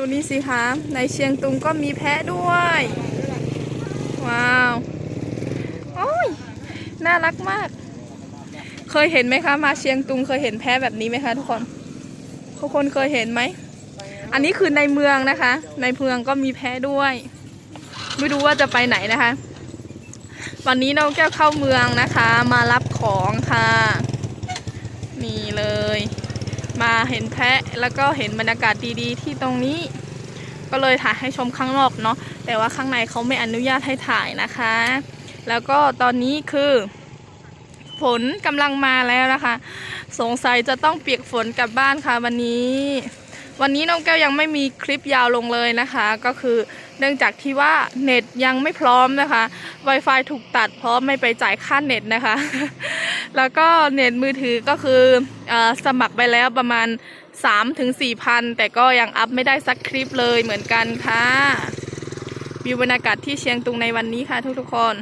ดูนี่สิคะ ในเชียงตุงก็มีแพะด้วย ว้าว โอ้ย น่ารักมาก เคยเห็นไหมคะ มาเชียงตุงเคยเห็นแพะแบบนี้ไหมคะทุกคน ทุกคนเคยเห็นไหม อันนี้คือในเมืองนะคะ ในเมืองก็มีแพะด้วย ไม่รู้ว่าจะไปไหนนะคะ วันนี้น้องแก้วเข้าเมืองนะคะ มารับของค่ะ มาเห็นแพะแล้วก็เห็นบรรยากาศดีๆ ที่ตรงนี้ ก็เลยถ่ายให้ชมข้างนอกเนาะแต่ว่าข้างในเขาไม่อนุญาตให้ถ่ายนะคะ แล้วก็ตอนนี้คือฝนกำลังมาแล้วนะคะ สงสัยจะต้องเปียกฝนกลับบ้านค่ะวันนี้ วันนี้น้องแก้วยังไม่มีคลิปยาวลงเลยนะคะ ก็คือเนื่องจากที่ว่าเน็ตยังไม่พร้อมนะคะ Wi-Fi ถูกตัดเพราะไม่ไปจ่ายค่าเน็ตนะคะ แล้วก็เน็ตมือถือก็คืออสมัครไปแล้วประมาณ 3-4ถึงพันแต่ก็ยังอัพไม่ได้สักคลิปเลยเหมือนกันค่ะวิวบรรยากาศที่เชียงตุงในวันนี้ค่ะทุกๆคน